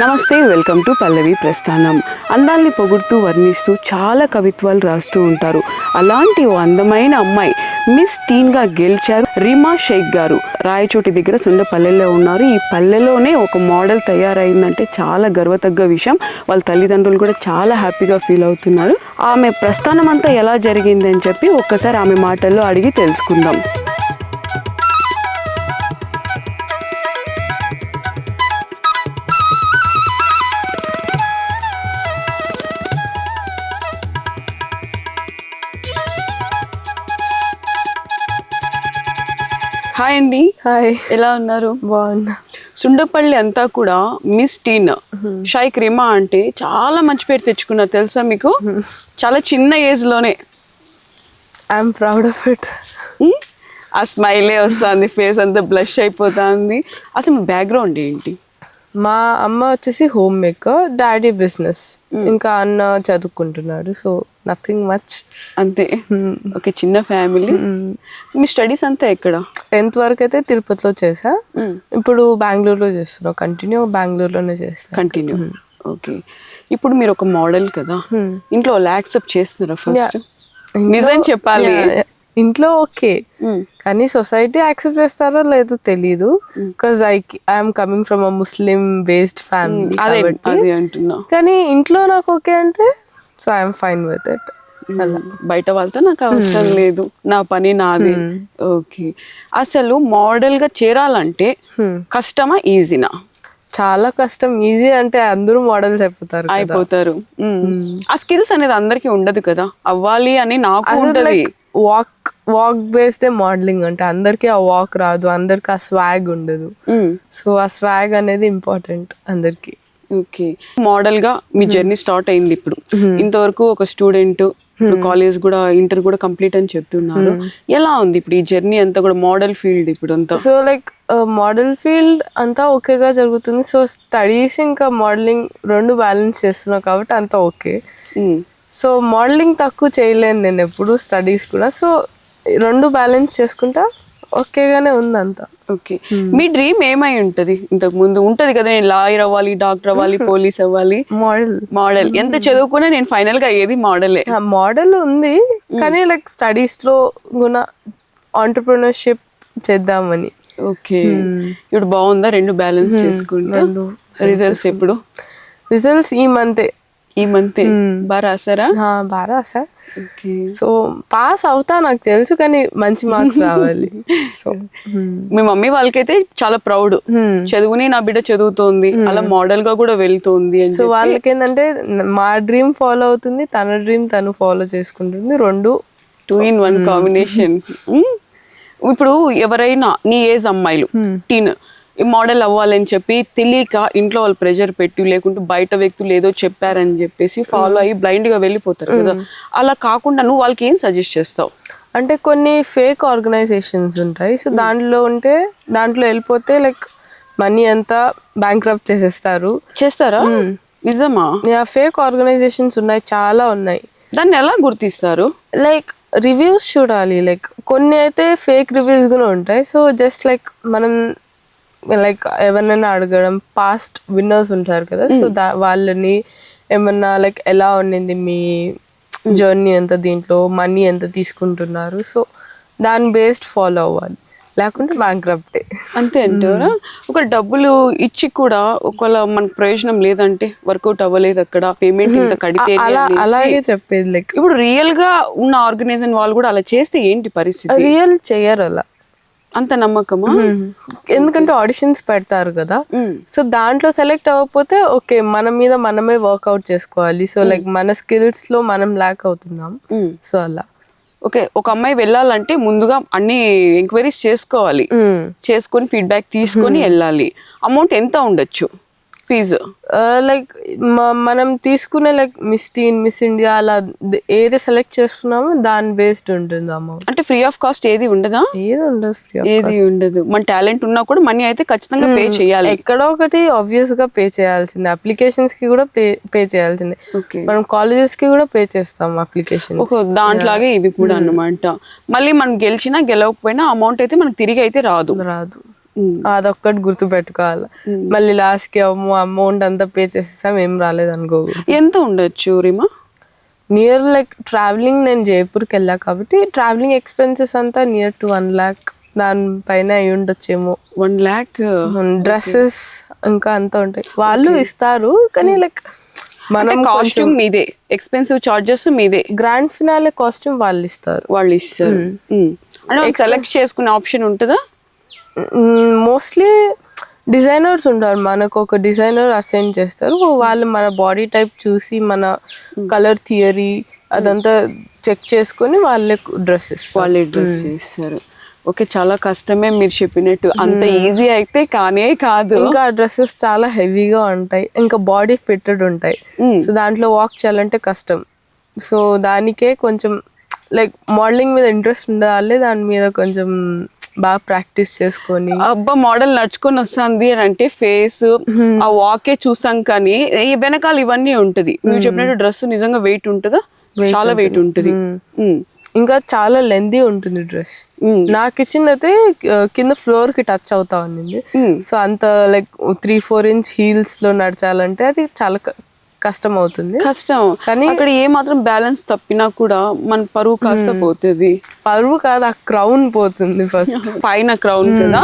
నమస్తే welcome to పల్లవి ప్రస్థానం. అందాల్ని పొగుడుతూ వర్ణిస్తూ చాలా కవిత్వాలు రాస్తూ ఉంటారు. అలాంటి ఓ అందమైన అమ్మాయి మిస్ టీన్గా గెలిచారు రీమా షేక్ గారు. రాయచోటి దగ్గర సుండపల్లెలో ఉన్నారు. ఈ పల్లెలోనే ఒక మోడల్ తయారైందంటే చాలా గర్వతగ్గ విషయం. వాళ్ళ తల్లిదండ్రులు కూడా చాలా హ్యాపీగా ఫీల్ అవుతున్నారు. ఆమె ప్రస్థానం అంతా ఎలా జరిగిందని చెప్పి ఒక్కసారి ఆమె మాటల్లో అడిగి తెలుసుకుందాం. హాయ్ అండి. హాయ్. ఎలా ఉన్నారు? బాగున్నా. సుండపల్లి అంతా కూడా మిస్ టీన్. షైక్ రిమా అంటే చాలా మంచి పేరు తెచ్చుకున్నారు తెలుసా మీకు? చాలా చిన్న ఏజ్లోనే. ఐఎమ్ ప్రౌడ్ ఆఫ్ ఇట్ ఆ స్మైలే వస్తుంది ఫేస్ అంతా బ్లష్ అయిపోతుంది. అసలు మీ బ్యాక్గ్రౌండ్ ఏంటి? మా అమ్మ వచ్చేసి హోమ్ మేకర్ డాడీ బిజినెస్. ఇంకా అన్న చదువుకుంటున్నాడు. సో నథింగ్ మచ్ అంతే. ఒక చిన్న ఫ్యామిలీ. మీ స్టడీస్ అంతా ఎక్కడ? టెన్త్ వరకు అయితే తిరుపతిలో చేసా. ఇప్పుడు బెంగళూరులో చేస్తున్నా కంటిన్యూ బెంగళూరులోనే చేస్తా కంటిన్యూ ఓకే. ఇప్పుడు మీరు ఒక మోడల్ కదా. ఇంట్లో వాళ్ళు యాక్సెప్ట్ చేస్తున్నారా ఫస్ట్? నిజం చెప్పాలి. ఇంట్లో ఓకే. కానీ సొసైటీ యాక్సెప్ట్ చేస్తారో లేదో తెలీదు. Because I I'm coming from a Muslim based family కాబట్టి కానీ ఇంట్లో నాకు ఓకే అంటే so I'm fine with it బయట వాళ్ళతో నాకు అవసరం లేదు. నా పని నాది. ఓకే. అసలు మోడల్గా చేరాలంటే కష్టమా ఈజీనా? చాలా కష్టం. ఈజీ అంటే అందరూ మోడల్స్ అయిపోతారు. అయిపోతారు. ఆ స్కిల్స్ అనేది అందరికి ఉండదు కదా. అవ్వాలి అని నాకు ఉంటది. వాక్ వాక్ బేస్డ్ మోడలింగ్ అంటే అందరికి ఆ వాక్ రాదు అందరికి ఆ స్వాగ్ ఉండదు. సో ఆ స్వాగ్ అనేది ఇంపార్టెంట్ అందరికి. ఓకే మోడల్గా మీ జర్నీ స్టార్ట్ అయింది ఇప్పుడు. ఇంతవరకు ఒక స్టూడెంట్ కాలేజ్ కూడా ఇంటర్ కూడా కంప్లీట్ అని చెప్తున్నారు. ఎలా ఉంది ఇప్పుడు ఈ జర్నీ అంతా కూడా మోడల్ ఫీల్డ్ ఇప్పుడు అంతా? సో లైక్ మోడల్ ఫీల్డ్ అంతా ఓకేగా జరుగుతుంది. సో స్టడీస్ ఇంకా మోడలింగ్ రెండు బ్యాలెన్స్ చేస్తున్నా కాబట్టి అంతా ఓకే. సో మోడలింగ్ తక్కువ చేయలేను నేను ఎప్పుడు స్టడీస్ కూడా. సో రెండు బ్యాలెన్స్ చేసుకుంటా ఓకేగానే ఉంది అంతా ఓకే మీ డ్రీమ్ ఏమై ఉంటది? ఇంతకు ముందు ఉంటది కదా నేను లాయర్ అవ్వాలి డాక్టర్ అవ్వాలి పోలీస్ అవ్వాలి. మోడల్. మోడల్. ఎంత చదువుకున్నా నేను ఫైనల్గా ఏది మోడలే మోడల్ ఉంది కానీ లైక్ స్టడీస్లో కూడా ఆంటర్ప్రినర్షిప్ చేద్దామని. ఓకే. ఇప్పుడు బాగుందా రెండు బ్యాలెన్స్ చేసుకుంటా? రిజల్ట్స్ ఎప్పుడు? రిజల్ట్స్ ఈ మంతే. ఈ మంత్. బాగా రాసారా బాగా సార్ ఓకే. సో పాస్ అవుతా నాకు తెలుసు కానీ మంచి మార్క్స్ రావాలి. సో మీ మమ్మీ వాళ్ళకైతే చాలా ప్రౌడ్. చదువుని నా బిడ్డ చదువుతోంది. అలా మోడల్గా కూడా వెళ్తోంది సో వాళ్ళకి ఏంటంటే మా డ్రీమ్ ఫాలో అవుతుంది తన డ్రీమ్ తను ఫాలో చేసుకుంటుంది. రెండు టూ ఇన్ వన్ కాంబినేషన్ ఇప్పుడు ఎవరైనా నీ ఏజ్ అమ్మాయిలు టీన్ మోడల్ అవ్వాలని చెప్పి తెలియక ఇంట్లో వాళ్ళు ప్రెషర్ పెట్టి లేకుంటే బయట వ్యక్తులు ఏదో చెప్పారని చెప్పేసి ఫాలో అయ్యి బ్లైండ్గా వెళ్ళిపోతారు కదా. అలా కాకుండా నువ్వు వాళ్ళకి ఏం సజెస్ట్ చేస్తావు? అంటే కొన్ని ఫేక్ ఆర్గనైజేషన్స్ ఉంటాయి. సో దాంట్లో ఉంటే దాంట్లో వెళ్ళిపోతే లైక్ మనీ అంతా బ్యాంక్ చేసేస్తారు. చేస్తారా? నిజమా? ఫేక్ ఆర్గనైజేషన్స్ ఉన్నాయి చాలా ఉన్నాయి. దాన్ని ఎలా గుర్తిస్తారు? లైక్ రివ్యూస్ చూడాలి. లైక్ కొన్ని అయితే ఫేక్ రివ్యూస్ కూడా ఉంటాయి. సో జస్ట్ లైక్ మనం లైక్ ఎవరినైనా అడగడం పాస్ట్ విన్నర్స్ ఉంటారు కదా సో దా వాళ్ళని ఏమన్నా లైక్ ఎలా ఉండింది మీ జర్నీ ఎంత దీంట్లో మనీ ఎంత తీసుకుంటున్నారు సో దాని బేస్డ్ ఫాలో అవ్వాలి. లేకుంటే బ్యాంక్ అంతే అంటారా? ఒక డబ్బులు ఇచ్చి కూడా ఒకవేళ మనకు ప్రయోజనం లేదంటే వర్కౌట్ అవ్వలేదు అక్కడ పేమెంట్ ఇంత కడితే అలా అలాగే చెప్పేది లైక్ ఇప్పుడు రియల్గా ఉన్న ఆర్గనైజేషన్ వాళ్ళు కూడా అలా చేస్తే ఏంటి పరిస్థితి? రియల్ చెయ్యరు అలా. అంత నమ్మకమా? ఎందుకంటే ఆడిషన్స్ పెడతారు కదా. సో దాంట్లో సెలెక్ట్ అవ్వకపోతే ఓకే మన మీద మనమే వర్కౌట్ చేసుకోవాలి. సో లైక్ మన స్కిల్స్లో మనం ల్యాక్ అవుతున్నాం. సో అలా. ఓకే ఒక అమ్మాయి వెళ్ళాలంటే ముందుగా అన్ని ఎంక్వైరీస్ చేసుకోవాలి. చేసుకొని ఫీడ్బ్యాక్ తీసుకొని వెళ్ళాలి. అమౌంట్ ఎంత ఉండొచ్చు? ఫీజు లైక్ మనం తీసుకునే like miss teen miss India అలా ఏది సెలెక్ట్ చేస్తున్నామో దాని బేస్డ్ ఉంటుంది అమౌంట్ అంటే ఫ్రీ ఆఫ్ కాస్ట్ ఏది ఉండదా? ఏది ఉండదు ఏది ఉండదు. మన టాలెంట్ ఉన్నా కూడా మనీ అయితే ఖచ్చితంగా పే చేయాలి. ఎక్కడో ఒకటి ఆబ్వియస్గా పే చేయాల్సిందే. అప్లికేషన్స్కి కూడా పే పే చేయాల్సిందే. మనం కాలేజెస్కి కూడా పే చేస్తాం అప్లికేషన్ దాంట్లాగే ఇది కూడా అన్నమాట. మళ్ళీ మనం గెలిచినా గెలవకపోయినా అమౌంట్ అయితే మనకు తిరిగి అయితే రాదు. రాదు. అదొక్కటి గుర్తు పెట్టుకోవాలి మళ్ళీ లాస్ట్కి అమ్మో అమౌంట్ అంతా పే చేసేసాం ఏం రాలేదు అనుకోకూడదు ఎంత ఉండొచ్చు రిమా? నియర్ లైక్ ట్రావెలింగ్ నేను జైపూర్కి వెళ్ళా కాబట్టి ట్రావెలింగ్ ఎక్స్పెన్సెస్ అంతా నియర్ టు వన్ ల్యాక్ దానిపైన అయి ఉండొచ్చేమో. వన్ ల్యాక్ డ్రెస్సెస్ ఇంకా అంతా ఉంటాయి. వాళ్ళు ఇస్తారు కానీ లైక్ మనం కాస్ట్యూమ్ మీదే ఎక్స్పెన్సివ్ చార్జెస్ మీదే. గ్రాండ్ ఫినాలే కాస్ట్యూమ్ వాళ్ళు ఇస్తారు. వాళ్ళు ఇస్తారు. మ్మ్. అంటే సెలెక్ట్ చేసుకునే ఆప్షన్ ఉంటుందా? మోస్ట్లీ డిజైనర్స్ ఉంటారు. మనకు ఒక డిజైనర్ అసైన్ చేస్తారు. వాళ్ళు మన బాడీ టైప్ చూసి మన కలర్ థియరీ అదంతా చెక్ చేసుకొని వాళ్ళే డ్రెస్ వాళ్ళే డ్రెస్ చేస్తారు. ఓకే చాలా కష్టమే మీరు చెప్పినట్టు. అంత ఈజీ అయితే కానే కాదు. ఇంకా డ్రెస్సెస్ చాలా హెవీగా ఉంటాయి. ఇంకా బాడీ ఫిట్టెడ్ ఉంటాయి. సో దాంట్లో వాక్ చేయాలంటే కష్టం. సో దానికే కొంచెం లైక్ మోడలింగ్ మీద ఇంట్రెస్ట్ ఉండాలి. దాని మీద కొంచెం బాగా ప్రాక్టీస్ చేసుకొని. అబ్బా మోడల్ నడుచుకొని వస్తుంది అని అంటే ఫేస్ ఆ వాకే చూసాం కానీ ఈ వెనకాల ఇవన్నీ ఉంటది. నువ్వు చెప్పినట్టు డ్రెస్ నిజంగా వెయిట్ ఉంటుందా? చాలా వెయిట్ ఉంటది. ఇంకా చాలా లెందీ ఉంటుంది డ్రెస్. నాకు ఇచ్చింది అయితే ఆ, కింద ఫ్లోర్కి టచ్ అవుతా ఉంది మ్మ్. సో అంత లైక్ త్రీ ఫోర్ ఇంచ్ హీల్స్లో నడచాలంటే అది చాలా కష్టం అవుతుంది కష్టం. కానీ- అక్కడ ఏ మాత్రం బ్యాలెన్స్ తప్పినా కూడా మన పరువు కాస్త పోతుంది. పరువు కాదు ఆ క్రౌన్ పోతుంది ఫస్ట్ పైన క్రౌన్ కదా.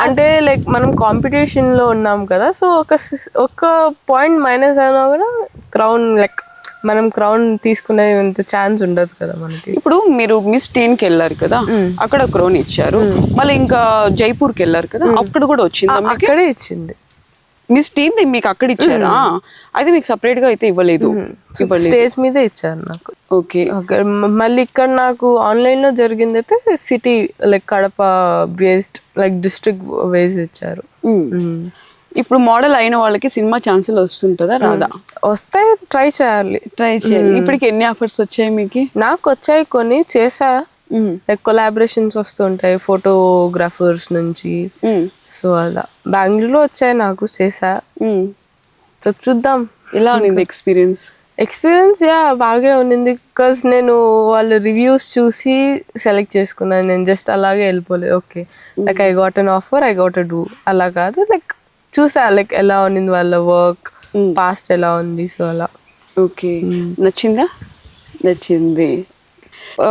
అంటే లైక్ మనం కాంపిటీషన్లో ఉన్నాం కదా సో ఒక ఒక పాయింట్ మైనస్ అయినా కూడా క్రౌన్ లైక్ మనం క్రౌన్ తీసుకునే అంత ఛాన్స్ ఉండదు కదా మనకి. ఇప్పుడు మీరు మిస్ టీన్కి వెళ్ళారు కదా అక్కడ క్రోన్ ఇచ్చారు. మళ్ళీ ఇంకా జైపూర్కి వెళ్ళారు కదా అక్కడ కూడా వచ్చిందా అక్కడే ఇచ్చింది. మిస్ టీన్ మీకు అక్కడ ఇచ్చారా? అది మీకు సపరేట్గా అయితే ఇవ్వలేదు. స్టేజ్ మీదే ఇచ్చారు నాకు. ఓకే. మ- మళ్ళీ ఇక్కడ నాకు ఆన్లైన్లో జరిగింది అయితే city like Kadapa based like district wise ఇచ్చారు. ఇప్పుడు మోడల్ అయిన వాళ్ళకి సినిమా ఛాన్సులు వస్తుంటుందా రాదా? వస్తే ట్రై చేయాలి. ట్రై చేయాలి. ఇప్పటికి ఎన్ని ఆఫర్స్ వచ్చాయి మీకు? నాకు వచ్చాయి కొన్ని చేసా. కొలాబరేషన్స్ వస్తుంటాయి ఫోటోగ్రాఫర్స్ నుంచి. సో అలా. బెంగళూరులో వచ్చాయి నాకు చేసా. సో చూద్దాం. ఎలా ఉంది ఎక్స్పీరియన్స్ ఎక్స్పీరియన్స్ యా బాగా ఉన్నింది. బికాస్ నేను వాళ్ళ రివ్యూస్ చూసి సెలెక్ట్ చేసుకున్నాను నేను జస్ట్ అలాగే వెళ్ళిపోలేదు okay like I got an offer I got do అలా కాదు. లైక్ చూసా. లైక్ ఎలా ఉన్నింది వాళ్ళ వర్క్ పాస్ట్ ఎలా ఉంది? సో అలా. ఓకే నచ్చిందా? నచ్చింది.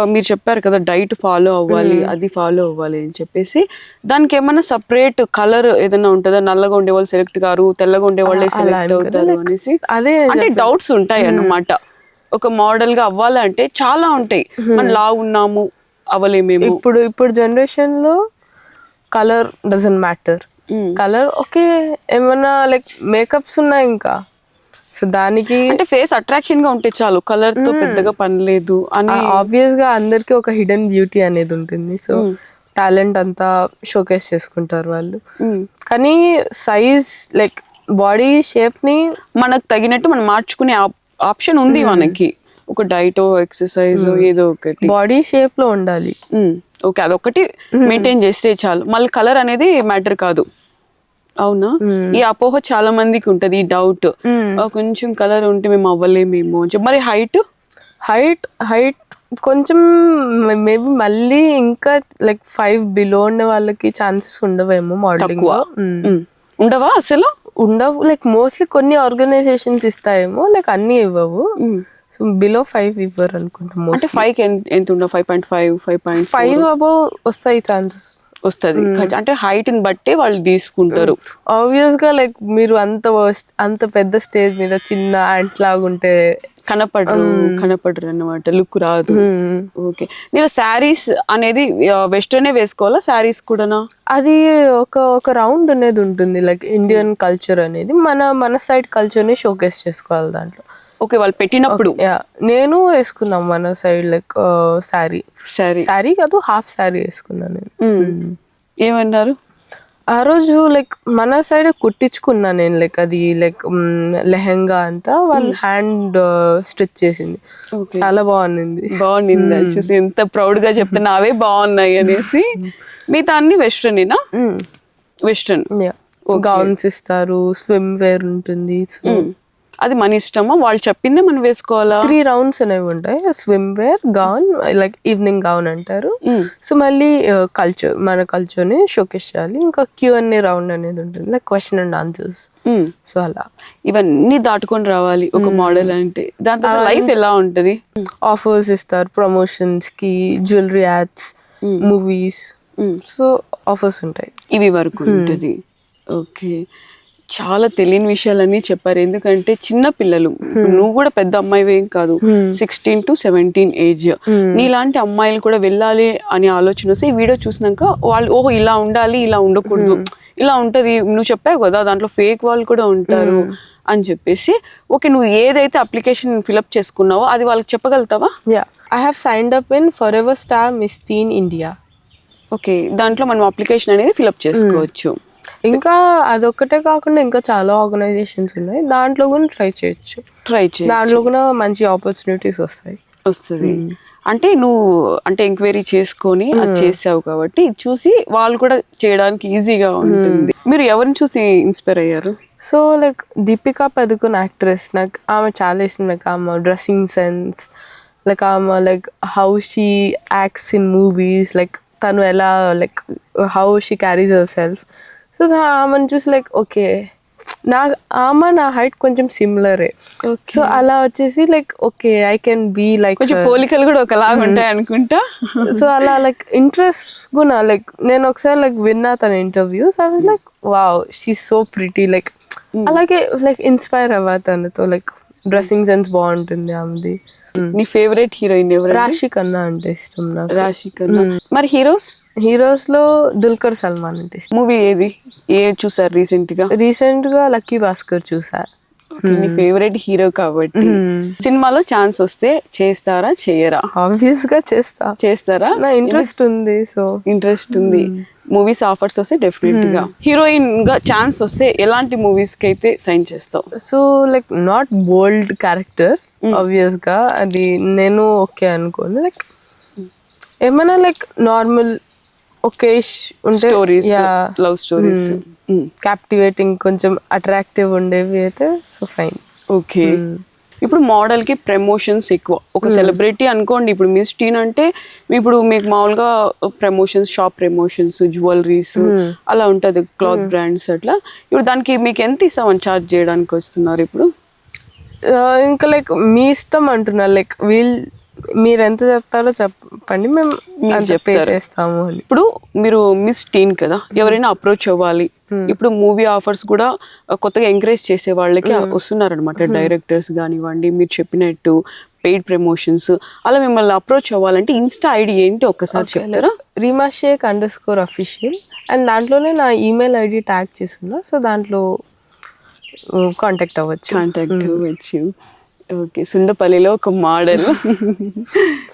మీరు చెప్పారు కదా డైట్ ఫాలో అవ్వాలి అది ఫాలో అవ్వాలి అని చెప్పేసి దానికి ఏమన్నా సపరేట్ కలర్ ఏదైనా ఉంటుందా? నల్లగా ఉండే వాళ్ళు సెలెక్ట్ గారు తెల్లగా ఉండే వాళ్ళే సెలెక్ట్ అవుతారు అనేసి. అదే అంటే డౌట్స్ ఉంటాయి అన్నమాట. ఒక మోడల్గా అవ్వాలంటే చాలా ఉంటాయి. మన లా ఉన్నాము అవ్వలేమేమో. ఇప్పుడు ఇప్పుడు జనరేషన్లో colour doesn't matter. Colour okay ఏమన్నా లైక్ మేకప్స్ ఉన్నాయి ఇంకా? సో దానికి అంటే ఫేస్ అట్రాక్షన్గా ఉంటే చాలు కలర్తో పెద్దగా పని లేదు అని ఆబ్వియస్గా అందరికి ఒక హిడెన్ బ్యూటీ అనేది ఉంటుంది. సో టాలెంట్ అంతా షోకేస్ చేసుకుంటారు వాళ్ళు. కానీ సైజ్ లైక్ బాడీ షేప్ని మనకు తగినట్టు మనం మార్చుకునే ఆప్షన్ ఉంది మనకి. ఒక డైట్ ఎక్సర్సైజ్ ఏదో ఒకటి. బాడీ షేప్లో ఉండాలి. ఓకే అదొకటి మెయింటైన్ చేస్తే చాలు. మళ్ళీ కలర్ అనేది మ్యాటర్ కాదు. అవునా? ఈ అపోహ చాలా మందికి ఉంటది ఈ డౌట్ కొంచెం కలర్ ఉంటే మేము అవ్వలేమేమో. మరి హైట్ హైట్ హైట్ కొంచెం మేబీ మళ్ళీ ఇంకా లైక్ ఫైవ్ బిలో ఉన్న వాళ్ళకి ఛాన్సెస్ ఉండవేమో మోడలింగ్. ఉండవా అసలు? ఉండవు. లైక్ మోస్ట్లీ కొన్ని ఆర్గనైజేషన్స్ ఇస్తాయేమో లైక్ అన్ని ఇవ్వవు. సో బిలో ఫైవ్ ఇవ్వరు అనుకుంటా ఫైవ్ ఎంత ఉండవు five point five five point five above వస్తాయి ఛాన్సెస్ వస్తుంది. అంటే హైట్ని బట్టే వాళ్ళు తీసుకుంటారు. ఆబ్వియస్గా లైక్ మీరు అంత అంత పెద్ద స్టేజ్ మీద చిన్న యాంట్ లాగా ఉంటే కనపడరు కనపడరు అన్నమాట. లుక్ రాదు. ఓకే. నేను శారీస్ అనేది వెస్టర్నే వేసుకోవాలా శారీస్ కూడానా? అది ఒక ఒక రౌండ్ అనేది ఉంటుంది. లైక్ ఇండియన్ కల్చర్ అనేది మన మన సైడ్ కల్చర్ని షోకేస్ చేసుకోవాలి దాంట్లో. ఓకే వాళ్ళు పెట్టినప్పుడు. నేను వేసుకున్నాం మన సైడ్ లైక్ శారీ శారీ శారీ కాదు హాఫ్ శారీ వేసుకున్నాను నేను. ఏమన్నారు? ఆ రోజు లైక్ మన సైడ్ కుట్టించుకున్నా నేను లైక్ అది లైక్ లెహెంగా అంతా వాళ్ళు హ్యాండ్ స్టిచ్ చేసింది. ఓకే. చాలా బాగుంది బాగుంది చూసి ఎంత ప్రౌడ్గా చెప్తున్నా అవే బాగున్నాయి అనేసి. మిగతా అన్ని వెస్టర్నేనా? వెస్టర్న్. గౌన్స్ ఇస్తారు స్విమ్ వేర్ ఉంటుంది అది మన ఇష్టమా? వాళ్ళు చెప్పిందే మనం వేసుకోవాలా? త్రీ రౌండ్స్ అనేవి ఉంటాయి. Swimwear gown like evening gown అంటారు సో మళ్ళీ కల్చర్ మన కల్చర్ని షోకేస్ చేయాలి. ఇంకా క్యూ అనే రౌండ్ అనేది ఉంటుంది. Like question and answers. So అలా. ఇవన్నీ దాటుకొని రావాలి. ఒక మోడల్ అంటే. దాంతో లైఫ్ ఎలా ఉంటది? ఆఫర్స్ ఇస్తారు. ప్రమోషన్స్కి jewellery ads movies so offers ఉంటాయి. ఇవి వరకు ఉంటుంది. ఓకే చాలా తెలియని విషయాలన్నీ చెప్పారు. ఎందుకంటే చిన్న పిల్లలు. నువ్వు కూడా పెద్ద అమ్మాయి ఏం కాదు. సిక్స్టీన్ టు సెవెంటీన్ ఏజ్ నీలాంటి అమ్మాయిలు కూడా వెళ్ళాలి అనే ఆలోచన వస్తే ఈ వీడియో చూసినాక వాళ్ళు ఓహో ఇలా ఉండాలి ఇలా ఉండకూడదు. ఇలా ఉంటది. నువ్వు చెప్పావు కదా దాంట్లో ఫేక్ వాళ్ళు కూడా ఉంటారు అని చెప్పేసి ఓకే నువ్వు ఏదైతే అప్లికేషన్ ఫిలప్ చేసుకున్నావో అది వాళ్ళకి చెప్పగలుగుతావా? Yeah I have signed up in forever star miss teen India okay దాంట్లో మనం అప్లికేషన్ అనేది ఫిలప్ చేసుకోవచ్చు. ఇంకా అదొక్కటే కాకుండా ఇంకా చాలా ఆర్గనైజేషన్స్ ఉన్నాయి. దాంట్లో కూడా ట్రై చేయొచ్చు. ట్రై చేయి దాంట్లో కూడా మంచి ఆపర్చునిటీస్ వస్తాయి. వస్తుంది. అంటే నువ్వు అంటే ఎంక్వైరీ చేసుకొని అది చేసావు కాబట్టి చూసి వాళ్ళు కూడా చేయడానికి ఈజీగా ఉంటుంది. మీరు ఎవరిని చూసి ఇన్స్పైర్ అయ్యారు? So like Deepika Padukone actress. నాకు ఆమె చాలా ఇష్టం. లైక్ ఆమె డ్రెస్సింగ్ సెన్స్ లైక్ ఆమె like how she acts in movies like తను ఎలా like how she carries our self so ఆమెను చూసి లైక్ ఓకే నా ఆమె నా హైట్ కొంచెం సిమిలరే సో అలా వచ్చేసి like okay I can be like కొంచెం పోలికలు కూడా ఒకలాగా ఉంటాయి అనుకుంటా. సో అలా లైక్ ఇంట్రెస్ట్ కూడా లైక్ నేను ఒకసారి లైక్ విన్నా తన interviews I was like wow she so pretty like అలాగే లైక్ ఇన్స్పైర్ అవ్వా తనతో లైక్ డ్రెస్సింగ్ సెన్స్ బాగుంటుంది ఆమెది. నీ ఫేవరెట్ హీరోయిన్ ఎవరు రాశి కన్నా అంటే ఇష్టం నాకు. రాశి కన్నా. మరి హీరోస్ హీరోస్లో దుల్కర్ సల్మాన్ అంటే ఇష్టం. మూవీ ఏది? ఏ చూసారు రీసెంట్గా? రీసెంట్గా లక్కీ భాస్కర్ చూసా. నీ ఫేవరెట్ హీరో కాబట్టి. సినిమాలో ఛాన్స్ వస్తే చేస్తారా చేయరా? ఆబ్వియస్గా చేస్తా. చేస్తారా? నా ఇంట్రెస్ట్ ఉంది సో ఇంట్రెస్ట్ ఉంది. మూవీస్ ఆఫర్స్ వస్తే డెఫినెట్గా. హీరోయిన్గా ఛాన్స్ వస్తే ఎలాంటి మూవీస్కి అయితే సైన్ చేస్తావు? So like not bold characters ఆబ్వియస్గా అది నేను ఓకే అనుకోను. లైక్ ఏమైనా లైక్ నార్మల్ ఒకే ఉంటే స్టోరీస్ లవ్ స్టోరీస్ క్యాప్టివేటింగ్ కొంచెం అట్రాక్టివ్ ఉండేవి అయితే సో ఫైన్ ఓకే ఇప్పుడు మోడల్కి ప్రమోషన్స్ ఎక్కువ. ఒక సెలబ్రిటీ అనుకోండి ఇప్పుడు మిస్ టీన్ అంటే ఇప్పుడు మీకు మామూలుగా ప్రమోషన్స్ షాప్ ప్రమోషన్స్ జ్యువెలరీస్ అలా ఉంటది క్లాత్ బ్రాండ్స్ అట్లా. ఇప్పుడు దానికి మీకు ఎంత ఇస్తామని చార్జ్ చేయడానికి వస్తున్నారు ఇప్పుడు? ఇంకా లైక్ మీ ఇష్టం అంటున్నా లైక్ వీల్ మీరు ఎంత చెప్తారో చెప్పండి మేము పే చేస్తాము అని. ఇప్పుడు మీరు మిస్ టీన్ కదా ఎవరైనా అప్రోచ్ అవ్వాలి. ఇప్పుడు మూవీ ఆఫర్స్ కూడా కొత్తగా ఎంకరేజ్ చేసే వాళ్ళకి వస్తున్నారు అనమాట డైరెక్టర్స్ కానివ్వండి మీరు చెప్పినట్టు పెయిడ్ ప్రమోషన్స్ అలా మిమ్మల్ని అప్రోచ్ అవ్వాలంటే ఇన్స్టా ఐడి ఏంటి ఒక్కసారి చెప్తారా? Reema Shaik underscore official and దాంట్లోనే నా ఈమెయిల్ ఐడి ట్యాగ్ చేసుకున్నా సో దాంట్లో కాంటాక్ట్ అవ్వచ్చు. కాంటాక్ట్ విత్ ఓకే సుండపల్లిలో ఒక మోడల్.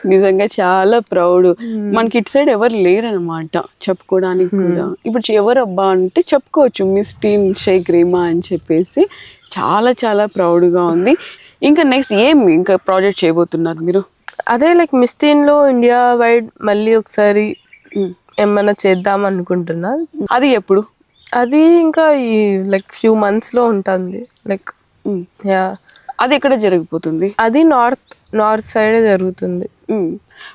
నిజంగా చాలా ప్రౌడ్. మనకి ఇటు సైడ్ ఎవరు లేరనమాట చెప్పుకోవడానికి కూడా. ఇప్పుడు ఎవరు అబ్బా అంటే చెప్పుకోవచ్చు మిస్ టీన్ షేక్ రీమా అని చెప్పేసి. చాలా చాలా ప్రౌడ్గా ఉంది. ఇంకా నెక్స్ట్ ఏం ఇంకా ప్రాజెక్ట్ చేయబోతున్నారు మీరు? అదే లైక్ మిస్టీన్లో ఇండియా వైడ్ మళ్ళీ ఒకసారి ఏమైనా చేద్దాం అనుకుంటున్నా. అది ఎప్పుడు? అది ఇంకా ఈ లైక్ ఫ్యూ మంత్స్లో ఉంటుంది. లైక్. యా. అది ఎక్కడ జరిగిపోతుంది? అది నార్త్ నార్త్ సైడ్ జరుగుతుంది.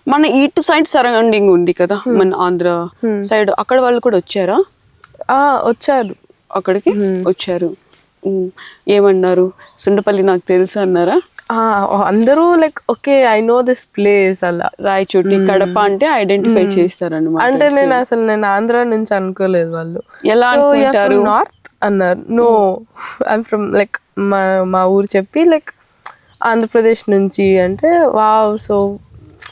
మన ఇటు సైడ్ సరౌండింగ్ ఉంది కదా మన ఆంధ్ర సైడ్. అక్కడ వాళ్ళు కూడా వచ్చారా? ఆ, వచ్చారు. అక్కడికి? వచ్చారు. ఏమన్నారు? సుండపల్లి నాకు తెలుసు అన్నారా? అందరూ like okay I know this place అలా. రాయచోటి కడప అంటే ఐడెంటిఫై చేస్తారన్నమాట అంటే నేను అసలు నేను ఆంధ్ర నుంచి అనుకోలేదు వాళ్ళు. ఎలా అనుకుంటారు? నార్త్ అన్నారు. నో ఐమ్ ఫ్రమ్ లైక్ మా మా ఊరు చెప్పి లైక్ ఆంధ్రప్రదేశ్ నుంచి అంటే wow so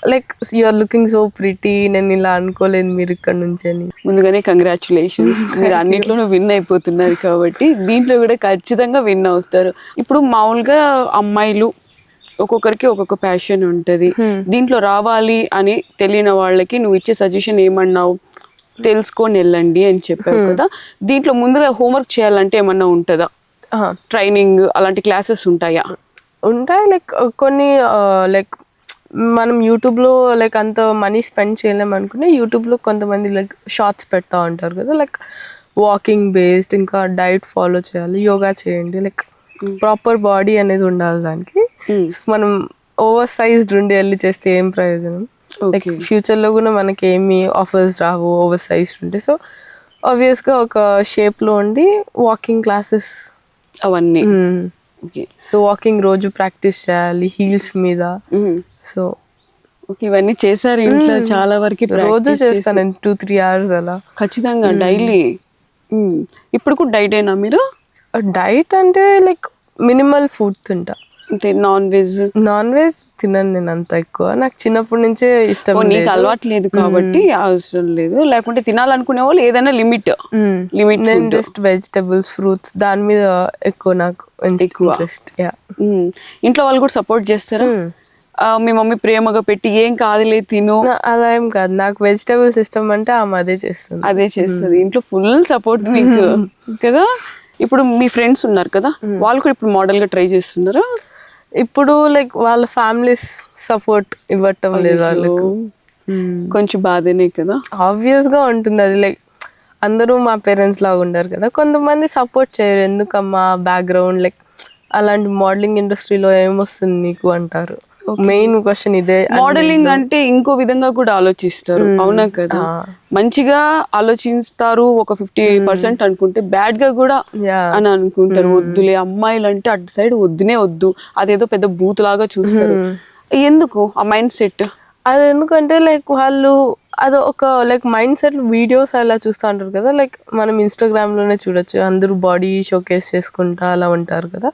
like you are looking so pretty నేను ఇలా అనుకోలేదు మీరు ఇక్కడ నుంచి అని. ముందుగానే కంగ్రాచులేషన్స్ మీరు అన్నిట్లోనూ విన్ అయిపోతున్నారు కాబట్టి దీంట్లో కూడా ఖచ్చితంగా విన్ అవుతారు. ఇప్పుడు మామూలుగా అమ్మాయిలు ఒక్కొక్కరికి ఒక్కొక్క ప్యాషన్ ఉంటది. దీంట్లో రావాలి అని తెలియని వాళ్ళకి నువ్వు ఇచ్చే సజెషన్ ఏమన్నావు? తెలుసుకొని వెళ్ళండి అని చెప్పావు కదా. దీంట్లో ముందుగా హోంవర్క్ చేయాలంటే ఏమన్నా ఉంటుందా. ట్రైనింగ్ అలాంటి క్లాసెస్ ఉంటాయా? ఉంటాయి లైక్ కొన్ని లైక్ మనం యూట్యూబ్లో లైక్ అంత మనీ స్పెండ్ చేయలేము అనుకునే యూట్యూబ్లో కొంతమంది లైక్ షార్ట్స్ పెడతా ఉంటారు కదా లైక్ వాకింగ్ బేస్డ్ ఇంకా డైట్ ఫాలో చేయాలి యోగా చేయండి లైక్ ప్రాపర్ బాడీ అనేది ఉండాలి దానికి. మనం ఓవర్ సైజ్డ్ ఉండి వెళ్ళి చేస్తే ఏం ప్రయోజనం? Like Okay. ఫ్యూచర్లో కూడా మనకి ఏమి ఆఫర్స్ రావు ఓవర్ సైజ్డ్ ఉంటే సో ఆబ్వియస్గా ఒక షేప్లో ఉండి వాకింగ్ క్లాసెస్ అవన్నీ. ఓకే సో వాకింగ్ రోజు ప్రాక్టీస్ చేయాలి హీల్స్ మీద. సో ఓకే ఇవన్నీ చేశారు ఇంట్లో చాలా వరకు రోజు చేస్తాను టూ త్రీ అవర్స్ అలా. ఖచ్చితంగా డైలీ ఇప్పుడు కూడా డైట్ అయినా మీరు? డైట్ అంటే లైక్ మినిమల్ ఫుడ్ తింటా. అంటే నాన్ వెజ్ నాన్ వెజ్ తినను నేను అంత ఎక్కువ. నాకు చిన్నప్పటి నుంచే ఇష్టం నీకు అలవాటు లేదు కాబట్టి అవసరం లేదు. లేకుంటే తినాలనుకునే వాళ్ళు ఏదైనా లిమిట్ లిమిట్ నేను జస్ట్ వెజిటబుల్స్ ఫ్రూట్స్ దాని మీద ఎక్కువ నాకు ఇంట్రెస్ట్ యా ఇంట్లో వాళ్ళు కూడా సపోర్ట్ చేస్తారా? మీ మమ్మీ ప్రేమగా పెట్టి ఏం కాదులే తిను. అలా ఏం కాదు. నాకు వెజిటబుల్స్ ఇష్టం అంటే ఆమె అదే చేస్తుంది. అదే చేస్తుంది. ఇంట్లో ఫుల్ సపోర్ట్ మీకు. కదా? ఇప్పుడు మీ ఫ్రెండ్స్ ఉన్నారు కదా? వాళ్ళు కూడా ఇప్పుడు మోడల్గా ట్రై చేస్తున్నారా? ఇప్పుడు లైక్ వాళ్ళ ఫ్యామిలీస్ సపోర్ట్ ఇవ్వటం లేదు వాళ్ళకు. కొంచెం బాధనే కదా? ఆబ్వియస్గా ఉంటుంది అది లైక్ అందరూ మా పేరెంట్స్ లాగా ఉండరు కదా. కొంతమంది సపోర్ట్ చేయరు. ఎందుకమ్మా బ్యాక్గ్రౌండ్ లైక్ అలాంటి మోడలింగ్ ఇండస్ట్రీలో ఏమొస్తుంది నీకు అంటారు. మెయిన్ క్వశ్చన్ ఇదే మోడలింగ్ అంటే ఇంకో విధంగా కూడా ఆలోచిస్తారు. అవునా కదా? మంచిగా ఆలోచిస్తారు ఒక ఫిఫ్టీ పర్సెంట్ అనుకుంటే బ్యాడ్గా కూడా అని అనుకుంటారు. వద్దులే అమ్మాయిలు అంటే అటు సైడ్ వద్దునే వద్దు. అదేదో పెద్ద బూత్ లాగా చూస్తారు ఎందుకు? ఆ మైండ్ సెట్ అది ఎందుకంటే లైక్ వాళ్ళు అది ఒక లైక్ మైండ్ సెట్ వీడియోస్ అలా చూస్తూ ఉంటారు కదా లైక్ మనం ఇన్స్టాగ్రామ్లోనే చూడొచ్చు అందరూ బాడీ షోకేస్ చేసుకుంటా అలా ఉంటారు కదా.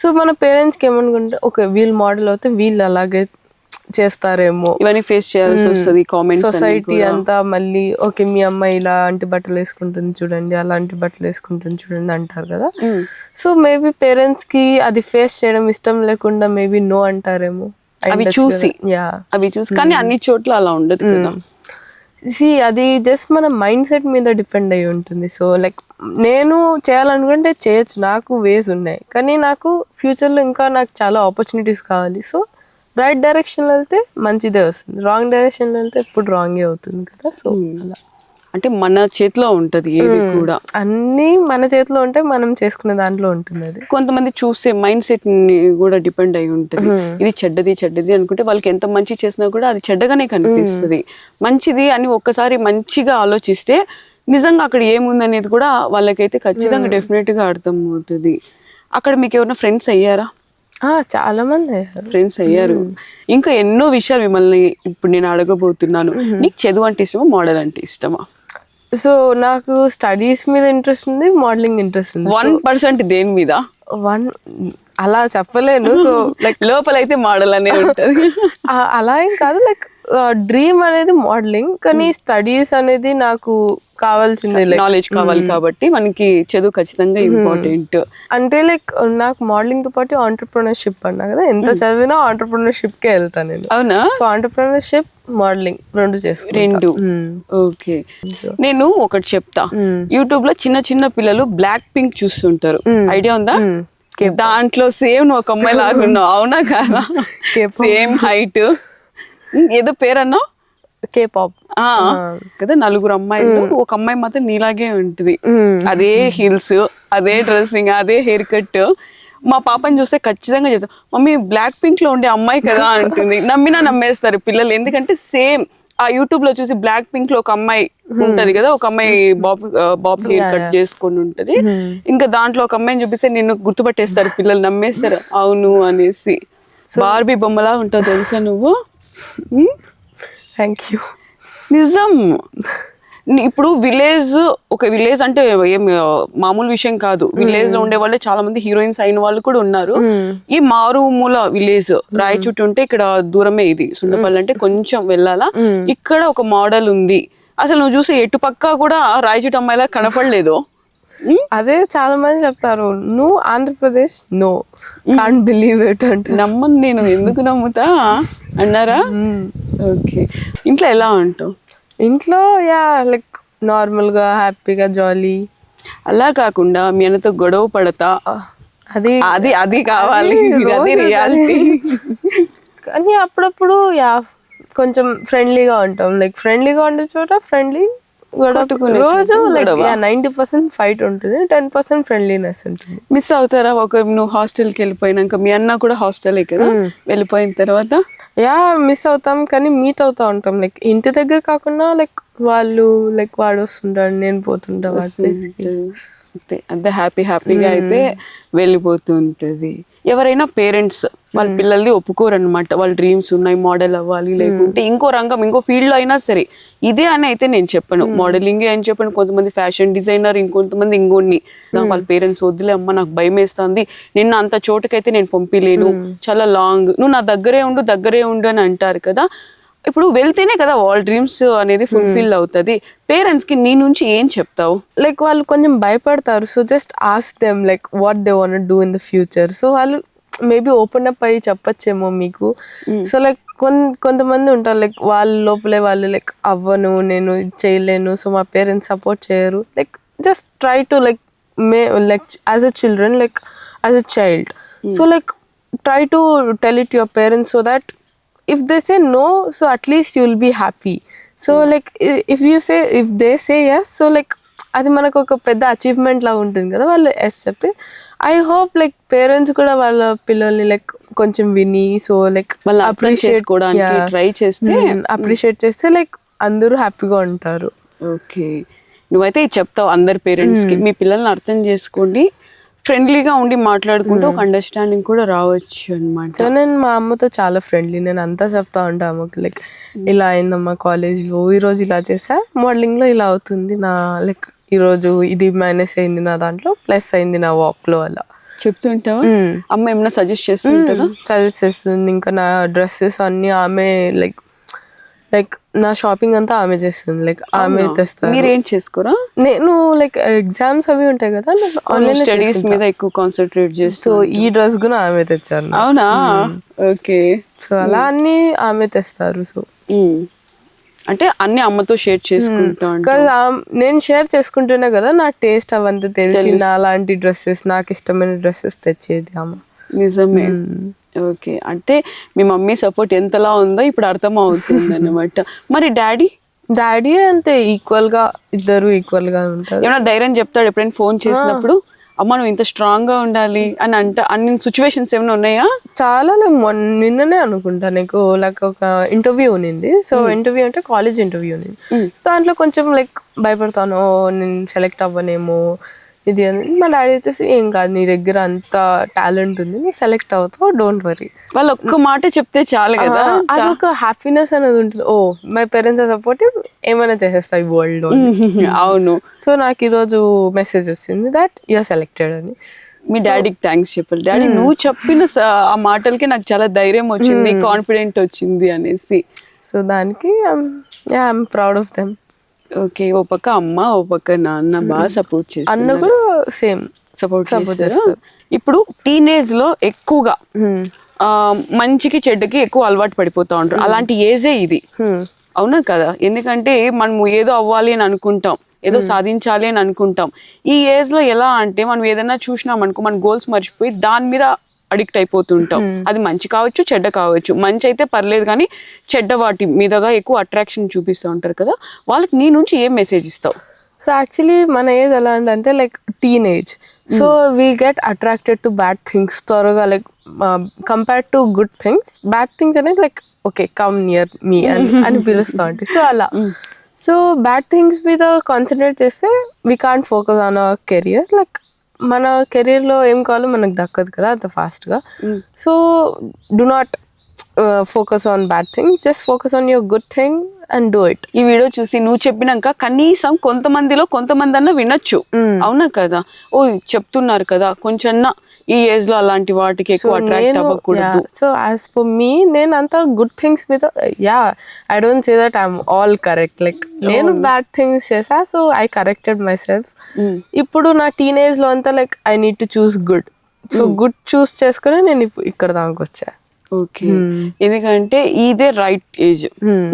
సో మన పేరెంట్స్కి ఏమనుకుంటే ఓకే వీళ్ళు మోడల్ అవుతే వీళ్ళు అలాగే చేస్తారేమో. ఇవన్నీ ఫేస్ చేయాల్సి వస్తుంది కామెంట్స్ సొసైటీ అంతా మళ్ళీ ఓకే మీ అమ్మాయి ఇలాంటి బట్టలు వేసుకుంటుంది చూడండి అలాంటి బట్టలు వేసుకుంటుంది చూడండి అంటారు కదా. సో మేబీ పేరెంట్స్కి అది ఫేస్ చేయడం ఇష్టం లేకుండా మేబీ నో అంటారేమో. అవి చూసి యా అవి చూసి కానీ అన్ని చోట్ల అలా ఉండదు కదా. సి అది జస్ట్ మన మైండ్ సెట్ మీద డిపెండ్ అయి ఉంటుంది. సో లైక్ నేను చేయాలనుకుంటే చేయొచ్చు. నాకు వేస్ ఉన్నాయి. కానీ నాకు ఫ్యూచర్లో ఇంకా నాకు చాలా ఆపర్చునిటీస్ కావాలి. సో రైట్ డైరెక్షన్లో వెళ్తే మంచిదే వస్తుంది. రాంగ్ డైరెక్షన్లో వెళ్తే ఎప్పుడు రాంగే అవుతుంది కదా. సో అలా. అంటే మన చేతిలో ఉంటది ఏది కూడా. అన్నీ మన చేతిలో ఉంటే మనం చేసుకునే దాంట్లో ఉంటుంది అది. కొంతమంది చూసే మైండ్ సెట్ని కూడా డిపెండ్ అయి ఉంటది. ఇది చెడ్డది చెడ్డది అనుకుంటే వాళ్ళకి ఎంత మంచి చేసినా కూడా అది చెడ్డగానే కనిపిస్తుంది. మంచిది అని ఒక్కసారి మంచిగా ఆలోచిస్తే నిజంగా అక్కడ ఏముంది అనేది కూడా వాళ్ళకైతే ఖచ్చితంగా డెఫినెట్గా అర్థం అవుతుంది అక్కడ మీకు ఎవరైనా ఫ్రెండ్స్ అయ్యారా? ఆ, చాలా మంది ఫ్రెండ్స్ అయ్యారు. ఇంకా ఎన్నో విషయాలు మిమ్మల్ని ఇప్పుడు నేను అడగబోతున్నాను. నీకు చదువు అంటే ఇష్టమా మోడల్ అంటే ఇష్టమా? సో నాకు స్టడీస్ మీద ఇంట్రెస్ట్ ఉంది మోడలింగ్ ఇంట్రెస్ట్ ఉంది. వన్ పర్సెంట్ దేని మీద? వన్ అలా చెప్పలేను. సో లైక్ లోపలైతే మోడల్ అనే ఉంటది. అలా ఏం కాదు లైక్ డ్రీమ్ అనేది మోడలింగ్ కానీ స్టడీస్ అనేది నాకు కావాల్సిందే నాలెడ్జ్ కావాలి కాబట్టి మనకి చదువు ఖచ్చితంగా ఇంపార్టెంట్ అంటే లైక్ నాకు మోడలింగ్తో పాటు ఆంటర్ప్రినర్షిప్ అన్నా కదా ఎంత చదివినా ఆంటర్ప్రినర్షిప్ కే వెళ్తాను నేను. అవునా? సో ఆంటర్ప్రినర్షిప్ మోడలింగ్ రెండు చేసుకుంటా. రెండు. ఓకే. నేను ఒకటి చెప్తా. యూట్యూబ్లో చిన్న చిన్న పిల్లలు బ్లాక్ పింక్ చూస్తుంటారు ఐడియా ఉందా? దాంట్లో సేమ్ ఒక అమ్మాయి లాగా ఉన్నావు అవునా కాదా? సేమ్ హైట్ ఏదో పేరన్నా? కే పాప్ కదా నలుగురు అమ్మాయిలు ఒక అమ్మాయి మాత్రం నీలాగే ఉంటుంది. అదే హీల్స్ అదే డ్రెస్సింగ్ అదే హెయిర్ కట్ మా పాపని చూస్తే ఖచ్చితంగా చెప్తా మమ్మీ బ్లాక్ పింక్లో ఉండే అమ్మాయి కదా అంటుంది. నమ్మినా నమ్మేస్తారు పిల్లలు. ఎందుకంటే సేమ్ ఆ యూట్యూబ్లో చూసి బ్లాక్ పింక్లో ఒక అమ్మాయి ఉంటది కదా ఒక అమ్మాయి బాబ్ బాబ్ హెయిర్ కట్ చేసుకొని ఉంటది. ఇంకా దాంట్లో ఒక అమ్మాయిని చూపిస్తే నిన్ను గుర్తుపట్టేస్తారు పిల్లలు నమ్మేస్తారు. అవును అనేసి. బార్బీ బొమ్మలా ఉంటావు తెలుసా నువ్వు? థ్యాంక్ యూ నిజం ఇప్పుడు విలేజ్ ఒక విలేజ్ అంటే ఏం మామూలు విషయం కాదు. విలేజ్లో ఉండే వాళ్ళే చాలా మంది హీరోయిన్స్ అయిన వాళ్ళు కూడా ఉన్నారు. ఈ మారుమూల విలేజ్ రాయచుట్టు ఉంటే ఇక్కడ దూరమే ఇది. సుండపల్లి అంటే కొంచెం వెళ్ళాలా? ఇక్కడ ఒక మోడల్ ఉంది. అసలు నువ్వు చూసి ఎటు పక్క కూడా రాయచుట్టు అమ్మాయిలా కనపడలేదు. అదే చాలా మంది చెప్తారు నువ్వు Andhra Pradesh no can't believe it అంటే నమ్మను నేను ఎందుకు నమ్ముతా? అన్నారా? ఓకే ఇంట్లో ఎలా ఉంటావు? ఇంట్లో యా లైక్ నార్మల్గా హ్యాపీగా జాలీ అలా కాకుండా మీ అన్నతో గొడవ పడతా? అది అది అది కావాలి. అది రియాలిటీ కానీ అప్పుడప్పుడు యా కొంచెం ఫ్రెండ్లీగా ఉంటాం. లైక్ ఫ్రెండ్లీగా ఉండే చోట ఫ్రెండ్లీ రోజు లైక్ గొడవ. నైంటీ పర్సెంట్ ఫైట్ ఉంటుంది టెన్ పర్సెంట్ ఫ్రెండ్లీనెస్ ఉంటుంది మిస్ అవుతారా ఒక నువ్వు హాస్టల్కి వెళ్ళిపోయినాక మీ అన్న కూడా హాస్టలే కదా వెళ్ళిపోయిన తర్వాత యా మిస్ అవుతాం కానీ మీట్ అవుతా ఉంటాం లైక్ ఇంటి దగ్గర కాకుండా లైక్ వాళ్ళు లైక్ వాడు వస్తుంటాడు నేను పోతుంటా. అంతే అంతే హ్యాపీ హ్యాపీగా అయితే వెళ్ళిపోతూ ఉంటుంది ఎవరైనా పేరెంట్స్ వాళ్ళ పిల్లల్ని ఒప్పుకోరనమాట వాళ్ళ డ్రీమ్స్ ఉన్నాయి మోడల్ అవ్వాలి లేకుంటే ఇంకో రంగం ఇంకో ఫీల్డ్లో అయినా సరే. ఇదే అని అయితే నేను చెప్పను. మోడలింగ్ అని చెప్పను. కొంతమంది ఫ్యాషన్ డిజైనర్ ఇంకొంతమంది ఇంకొన్ని. వాళ్ళ పేరెంట్స్ వద్దులే అమ్మ నాకు భయం వేస్తుంది. నిన్న అంత చోటుకైతే నేను పంపిలేను. చాలా లాంగ్ నువ్వు నా దగ్గరే ఉండు దగ్గరే ఉండు అని అంటారు కదా. ఇప్పుడు వెళ్తేనే కదా వాళ్ళ డ్రీమ్స్ అనేది ఫుల్ఫిల్ అవుతుంది. పేరెంట్స్కి నీ నుంచి ఏం చెప్తావు? లైక్ వాళ్ళు కొంచెం భయపడతారు so just ask them like what they want do in the future so వాళ్ళు మేబీ ఓపెన్ అప్ అయ్యి చెప్పచ్చేమో మీకు. సో లైక్ కొన్ కొంతమంది ఉంటారు లైక్ వాళ్ళ లోపలే వాళ్ళు లైక్ అవ్వను నేను చేయలేను సో మా పేరెంట్స్ సపోర్ట్ చేయరు. Like just try to like may like as a children like as a child so like try to tell it your parents so that if they say no so at least you'll be happy. So like i- if you say if they say yes so like అది మనకు ఒక పెద్ద achievement లాగా ఉంటుంది కదా వాళ్ళు yes చెప్పి. I hope like parents కూడా వాళ్ళ పిల్లల్ని లైక్ కొంచెం విని సో లైక్ అర్థం చేసుకోవడానికి try చేస్తే, అప్రిషియేట్ చేస్తే లైక్ అందరూ హ్యాపీగా ఉంటారు. ఓకే నువ్వైతే చెప్తావు అందరి పేరెంట్స్కి. మీ పిల్లల్ని అర్థం చేసుకోండి. ఫ్రెండ్లీగా ఉండి మాట్లాడుకుంటూ ఒక అండర్స్టాండింగ్ కూడా రావచ్చు అనమాట సో నేను మా అమ్మతో చాలా ఫ్రెండ్లీ నేను అంతా చెప్తా ఉంటా అమ్మకి లైక్ ఇలా అయిందమ్మా కాలేజ్లో ఈరోజు ఇలా చేసా మోడలింగ్లో ఇలా అవుతుంది నా లైక్ ఈరోజు ఇది మైనస్ అయింది నా దాంట్లో ప్లస్ అయింది నా వాక్లో అలా. చెప్తుంటావా? అమ్మ ఏమైనా సజెస్ట్ చేస్తుంటారా సజెస్ట్ చేస్తుంది. ఇంకా నా డ్రెస్సెస్ అన్ని ఆమె లైక్ లైక్ నా షాపింగ్ అంతా ఆమె చేస్తుంది. లైక్ ఆమె తెస్తారు. మీరేం చేసుకోరా? నేను లైక్ ఎగ్జామ్స్ అవి ఉంటాయి కదా ఆన్లైన్ స్టడీస్ మీద ఎక్కువ కాన్సన్ట్రేట్ చేస్తూ సో ఈ డ్రెస్ కూడా ఆమె తెచ్చారు. నాకు. అవునా ఓకే. సో అలా అన్ని ఆమె తెస్తారు సో అంటే అన్ని అమ్మతో షేర్ చేసుకుంటా నేను షేర్ చేసుకుంటేనే కదా నా టేస్ట్ అవంతా తెలిసి. నా అలాంటి డ్రెస్సెస్ నాకు ఇష్టమైన డ్రెస్సెస్ తెచ్చేది అమ్మ నిజమే. ఓకే. అంటే మీ మమ్మీ సపోర్ట్ ఎంతలా ఉందో ఇప్పుడు అర్థం అవుతుంది అనమాట మరి డాడీ? డాడీ అంతే ఈక్వల్గా ఇద్దరు ఈక్వల్గా ఉంటారు. ఏమైనా ధైర్యం చెప్తాడు ఎప్పుడైనా ఫోన్ చేసినప్పుడు? అమ్మ నువ్వు ఇంత స్ట్రాంగ్గా ఉండాలి అని అంట అన్ని సిచ్యువేషన్స్ ఏమైనా ఉన్నాయా? చాలా నేను నిన్ననే అనుకుంటా నీకు లైక్ ఒక ఇంటర్వ్యూ ఉన్నింది. సో ఇంటర్వ్యూ అంటే కాలేజ్ ఇంటర్వ్యూ ఉన్నింది. దాంట్లో కొంచెం లైక్ భయపడతాను "ఓ, నేను సెలెక్ట్ అవ్వనేమో ఇది అని. మా డాడీ వచ్చేసి ఏం కాదు నీ దగ్గర అంత టాలెంట్ ఉంది నువ్వు సెలెక్ట్ అవుతావు డోంట్ వరీ. వాళ్ళు ఒక్క మాట చెప్తే చాలు కదా అదొక హ్యాపీనెస్ అనేది ఉంటుంది. ఓ మై పేరెంట్స్ సపోర్టివ్ ఏమైనా చేసేస్తాయి వరల్డ్లో? అవును. సో నాకు ఈరోజు మెసేజ్ వచ్చింది దట్ యూఆర్ సెలెక్టెడ్ అని. మీ డాడీకి థ్యాంక్స్ చెప్పాలి. డాడీ నువ్వు చెప్పిన ఆ మాటలకి నాకు చాలా ధైర్యం వచ్చింది కాన్ఫిడెంట్ వచ్చింది అనేసి. సో దానికి I'm proud of them okay ఓ పక్క అమ్మ ఓ పక్క నాన్న బాగా సపోర్ట్ చేస్తారు అన్న కూడా సేమ్ సపోర్ట్ చేస్తారు. ఇప్పుడు టీనేజ్లో ఎక్కువగా ఆ, మంచికి చెడ్డకి ఎక్కువ అలవాటు పడిపోతా ఉంటారు. అలాంటి ఏజే ఇది. అవునా కదా? ఎందుకంటే మనం ఏదో అవ్వాలి అని అనుకుంటాం ఏదో సాధించాలి అని అనుకుంటాం. ఈ ఏజ్లో ఎలా అంటే మనం ఏదైనా చూసినాం అనుకో మన గోల్స్ మర్చిపోయి దాని మీద అడిక్ట్ అయిపోతుంటాం. అది మంచి కావచ్చు చెడ్డ కావచ్చు. మంచి అయితే పర్లేదు కానీ చెడ్డ వాటి మీదగా ఎక్కువ అట్రాక్షన్ చూపిస్తూ ఉంటారు కదా వాళ్ళకి నీ నుంచి ఏం మెసేజ్ ఇస్తావు? సో యాక్చువల్లీ మన ఏజ్ ఎలా అంటే like teenage so we get attracted to bad things త్వరగా like compare to good things bad things అనేది like okay come near me అని అని పిలుస్తూ ఉంటాయి. సో అలా. సో బ్యాడ్ థింగ్స్ మీద కాన్సన్ట్రేట్ చేస్తే we can't focus on our career like మన కెరీర్లో ఏం కావాలో మనకు దక్కదు కదా అంత ఫాస్ట్గా so do not focus on bad things just focus on your good thing and do it ఈ వీడియో చూసి నువ్వు చెప్పినాక కనీసం కొంతమందిలో కొంతమంది అన్న వినొచ్చు అవునా కదా? ఓ చెప్తున్నారు కదా కొంచెం ఈ ఏజ్లో అలాంటి వాటికి ఎక్కువ అట్రాక్ట్ అవ్వకూడదు. సో యాజ్ ఫర్ మీ నేను అంత గుడ్ థింగ్స్ మీద yeah I don't say that I'm all correct like నేను బ్యాడ్ థింగ్స్ చేసా so I corrected myself ఇప్పుడు నా టీనేజ్లో అంతా like I need to choose good so good choose చేసుకుని నేను ఇక్కడ దానికి వచ్చా. ఓకే ఎందుకంటే ఇదే రైట్ ఏజ్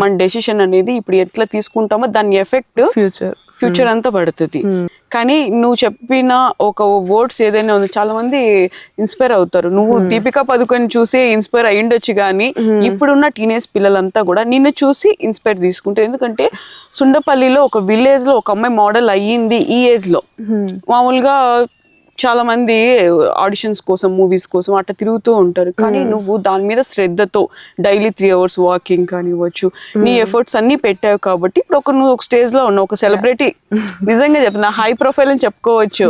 మన డెసిషన్ అనేది ఇప్పుడు ఎట్లా తీసుకుంటామో దాని ఎఫెక్ట్ ఫ్యూచర్ ఫ్యూచర్ అంతా పడుతుంది. కానీ నువ్వు చెప్పిన ఒక వర్డ్స్ ఏదైనా ఉంది చాలా మంది ఇన్స్పైర్ అవుతారు. నువ్వు దీపికా పదుకొని చూసి ఇన్స్పైర్ అయ్యిండొచ్చు కానీ ఇప్పుడున్న టీనేజ్ పిల్లలంతా కూడా నిన్ను చూసి ఇన్స్పైర్ తీసుకుంటారు. ఎందుకంటే సుండపల్లిలో ఒక విలేజ్లో ఒక అమ్మాయి మోడల్ అయ్యింది ఈ ఏజ్లో మామూలుగా చాలా మంది ఆడిషన్స్ కోసం మూవీస్ కోసం అట్లా తిరుగుతూ ఉంటారు. కానీ నువ్వు దాని మీద శ్రద్ధతో డైలీ త్రీ అవర్స్ వాకింగ్ కానివ్వచ్చు నీ ఎఫర్ట్స్ అన్ని పెట్టావు కాబట్టి ఇప్పుడు ఒక నువ్వు ఒక స్టేజ్లో ఉన్నావు ఒక సెలబ్రిటీ. నిజంగా చెప్తున్నా హై ప్రొఫైల్ అని చెప్పుకోవచ్చు.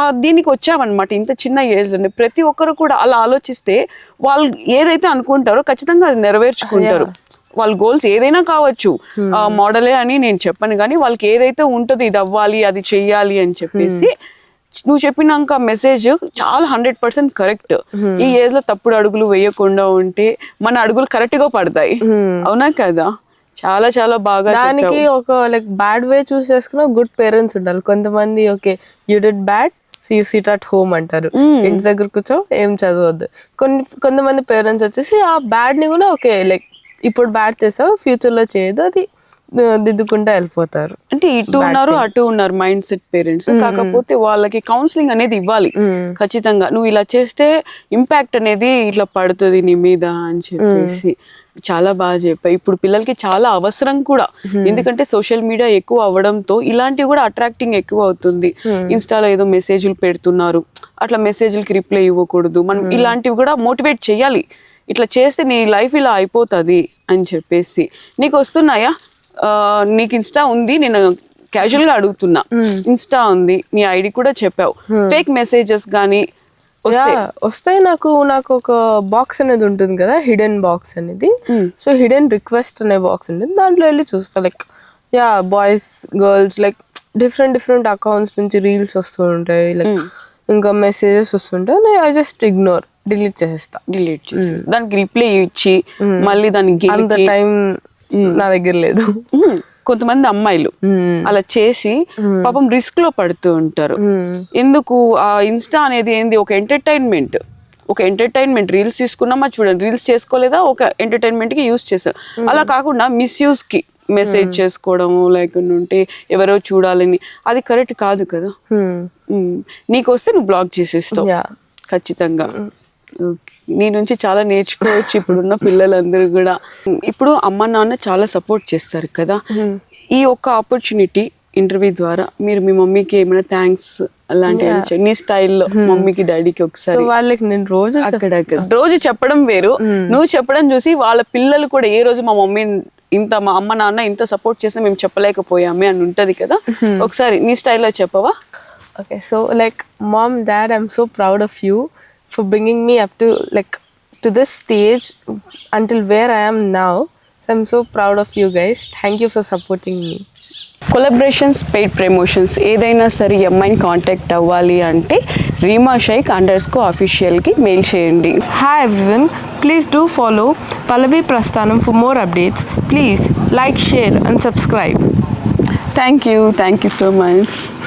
ఆ దీనికి వచ్చావన్నమాట ఇంత చిన్న ఏజ్లోనే. ప్రతి ఒక్కరు కూడా అలా ఆలోచిస్తే వాళ్ళు ఏదైతే అనుకుంటారో ఖచ్చితంగా అది నెరవేర్చుకుంటారు. వాళ్ళ గోల్స్ ఏదైనా కావచ్చు. ఆ మోడలే అని నేను చెప్పను కానీ వాళ్ళకి ఏదైతే ఉంటుందో ఇది అవ్వాలి అది చెయ్యాలి అని చెప్పేసి నువ్వు చెప్పినాక మెసేజ్ చాలా హండ్రెడ్ పర్సెంట్ కరెక్ట్ ఈ ఏజ్లో తప్పుడు అడుగులు వేయకుండా ఉంటే మన అడుగులు కరెక్ట్గా పడతాయి. అవునా కదా? చాలా చాలా బాగా దానికి. ఒక లైక్ బ్యాడ్ వే చూస్ చేసుకున్న గుడ్ పేరెంట్స్ ఉండాలి. కొంతమంది okay you did bad so you sit at home అంటారు. ఇంటి దగ్గర కూర్చో ఏం చదవద్దు. కొన్ని కొంతమంది పేరెంట్స్ వచ్చేసి ఆ బ్యాడ్ని కూడా ఓకే లైక్ ఇప్పుడు బ్యాడ్ చేసావు ఫ్యూచర్లో చేయదు అది దిద్దుకుంటా వెళ్ళిపోతారు. అంటే ఇటు ఉన్నారు అటు ఉన్నారు మైండ్ సెట్ పేరెంట్స్ కాకపోతే వాళ్ళకి కౌన్సిలింగ్ అనేది ఇవ్వాలి. ఖచ్చితంగా. నువ్వు ఇలా చేస్తే ఇంపాక్ట్ అనేది ఇట్లా పడుతుంది నీ మీద అని చెప్పేసి చాలా బాగా చెప్పాయి ఇప్పుడు పిల్లలకి చాలా అవసరం కూడా. ఎందుకంటే సోషల్ మీడియా ఎక్కువ అవ్వడంతో ఇలాంటివి కూడా అట్రాక్టింగ్ ఎక్కువ అవుతుంది. ఇన్స్టాలో ఏదో మెసేజ్లు పెడుతున్నారు. అట్లా మెసేజ్లకి రిప్లై ఇవ్వకూడదు. మనం ఇలాంటివి కూడా మోటివేట్ చేయాలి. ఇట్లా చేస్తే నీ లైఫ్ ఇలా అయిపోతుంది అని చెప్పేసి. నీకు వస్తున్నాయా? నీకు ఇన్స్టా ఉంది నేను క్యాజువల్గా అడుగుతున్నా. ఇన్స్టా ఉంది నీ ఐడి కూడా చెప్పావు. ఫేక్ మెసేజెస్ గానీ వస్తాయి యా వస్తాయి నాకు నాకు ఒక బాక్స్ అనేది ఉంటుంది కదా హిడెన్ బాక్స్ అనేది. సో హిడెన్ రిక్వెస్ట్ అనే బాక్స్ ఉంటుంది దాంట్లో వెళ్ళి చూస్తా like yeah boys girls like different different accounts నుంచి రీల్స్ వస్తూ ఉంటాయి లైక్ ఇంకా మెసేజెస్ వస్తుంటాయి ఐ జస్ట్ ఇగ్నోర్ డిలీట్ చేసేస్తా. డిలీట్ చేసి దానికి రిప్లై ఇచ్చి మళ్ళీ దానికి అంత టైం నా దగ్గర లేదు. కొంతమంది అమ్మాయిలు అలా చేసి పాపం రిస్క్లో పడుతూ ఉంటారు. ఎందుకు? ఆ ఇన్స్టా అనేది ఏంది? ఒక ఎంటర్టైన్మెంట్. ఒక ఎంటర్టైన్మెంట్ రీల్స్ తీసుకున్నామా చూడండి. రీల్స్ చేసుకోలేదా? ఒక ఎంటర్టైన్మెంట్కి యూస్ చేస్తారు అలా కాకుండా మిస్యూజ్కి మెసేజ్ చేసుకోవడము లైక్ ఉంటే ఎవరో చూడాలని. అది కరెక్ట్ కాదు కదా. నీకు వస్తే నువ్వు బ్లాక్ చేసేస్తావు. ఖచ్చితంగా. ఓకే. నీ నుంచి చాలా నేర్చుకోవచ్చు ఇప్పుడున్న పిల్లలందరూ కూడా. ఇప్పుడు అమ్మ నాన్న చాలా సపోర్ట్ చేస్తారు కదా. ఈ ఒక్క ఆపర్చునిటీ ఇంటర్వ్యూ ద్వారా మీరు మీ మమ్మీకి ఏమైనా థ్యాంక్స్ అలాంటివి ఇచ్చారు. నీ స్టైల్లో మమ్మీకి డాడీకి సో ఒకసారి వాళ్ళకి నేను రోజు అక్కడ రోజు చెప్పడం వేరు. నువ్వు చెప్పడం చూసి వాళ్ళ పిల్లలు కూడా ఏ రోజు మా మమ్మీ ఇంత మా అమ్మ నాన్న ఇంత సపోర్ట్ చేసినా మేము చెప్పలేకపోయామే అని ఉంటది కదా. ఒకసారి నీ స్టైల్లో చెప్పవా? Okay, so like mom, dad, I'm so proud of you. For bringing me up to like to this stage until where I'm now I'm so proud of you guys thank you for supporting me collaborations paid promotions ఏదైనా సరే ఎంఐని contact అవ్వాలి అంటే Reema Shaik underscore అఫీషియల్కి mail చేయండి. Hi everyone please do follow Pallavi Prasthanam for more updates please like share and subscribe thank you thank you so much